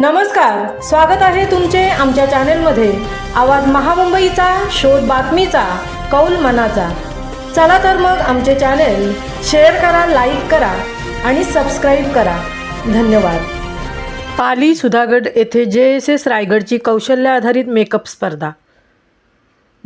नमस्कार स्वागत आहे तुमचे आमच्या चॅनेलमध्ये. आवाज महामुंबईचा शोध बातमीचा कौल मनाचा. चला तर मग आमचे चॅनेल शेअर करा लाईक करा आणि सबस्क्राईब करा. धन्यवाद. पाली सुधागड येथे जे एस एस रायगडची कौशल्य आधारित मेकअप स्पर्धा.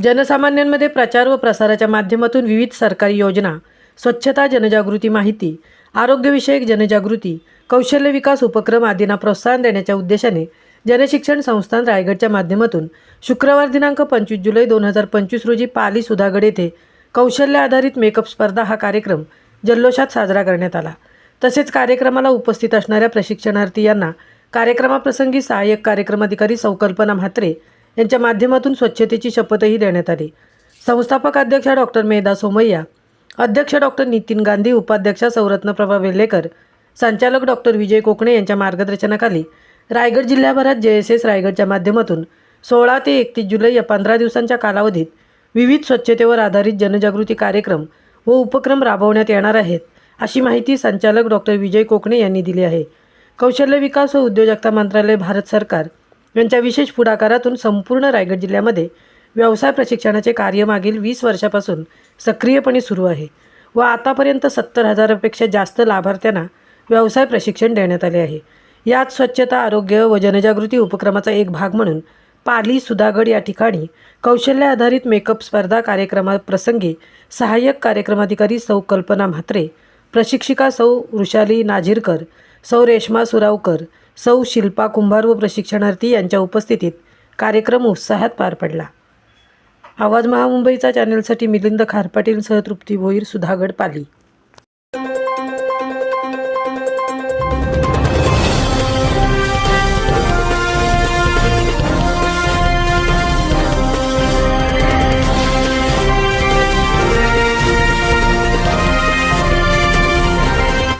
जनसामान्यांमध्ये प्रचार व प्रसाराच्या माध्यमातून विविध सरकारी योजना स्वच्छता जनजागृती माहिती आरोग्यविषयक जनजागृती कौशल्य विकास उपक्रम आदींना प्रोत्साहन देण्याच्या उद्देशाने जनशिक्षण संस्थान रायगडच्या माध्यमातून शुक्रवार दिनांक पंचवीस जुलै दोन हजार पंचवीस रोजी पाली सुधागड येथे कौशल्य आधारित मेकअप स्पर्धा हा कार्यक्रम जल्लोषात साजरा करण्यात आला. तसेच कार्यक्रमाला उपस्थित असणाऱ्या प्रशिक्षणार्थी यांना कार्यक्रमाप्रसंगी सहाय्यक कार्यक्रमाधिकारी संकल्पना म्हात्रे यांच्या माध्यमातून स्वच्छतेची शपथही देण्यात आली. संस्थापक अध्यक्षा डॉक्टर मेधा सोमय्या अध्यक्ष डॉक्टर नितीन गांधी उपाध्यक्षा सौरत्नप्रभा वेल्लेकर संचालक डॉक्टर विजय कोकणे यांच्या मार्गदर्शनाखाली रायगड जिल्ह्याभरात जे एस एस रायगडच्या माध्यमातून सोळा ते एकतीस जुलै या पंधरा दिवसांच्या कालावधीत विविध स्वच्छतेवर आधारित जनजागृती कार्यक्रम व उपक्रम राबवण्यात येणार आहेत अशी माहिती संचालक डॉक्टर विजय कोकणे यांनी दिली आहे. कौशल्य विकास व उद्योजकता मंत्रालय भारत सरकार यांच्या विशेष पुढाकारातून संपूर्ण रायगड जिल्ह्यामध्ये व्यवसाय प्रशिक्षणाचे कार्य मागील वीस वर्षापासून सक्रियपणे सुरू आहे व आतापर्यंत सत्तर हजारापेक्षा जास्त लाभार्थ्यांना व्यवसाय प्रशिक्षण देण्यात आले आहे. यात स्वच्छता आरोग्य व जनजागृती उपक्रमाचा एक भाग म्हणून पाली सुधागड या ठिकाणी कौशल्य आधारित मेकअप स्पर्धा कार्यक्रमाप्रसंगी सहाय्यक कार्यक्रमाधिकारी सौ कल्पना म्हात्रे प्रशिक्षिका सौ वृषाली नाझिरकर सौ रेश्मा सुरावकर सौ शिल्पा कुंभार व प्रशिक्षणार्थी यांच्या उपस्थितीत कार्यक्रम उत्साहात पार पडला. आवाज महामुंबईचा चॅनलसाठी मिलिंद खारपाटीलसह तृप्ती भोईर सुधागड पाली.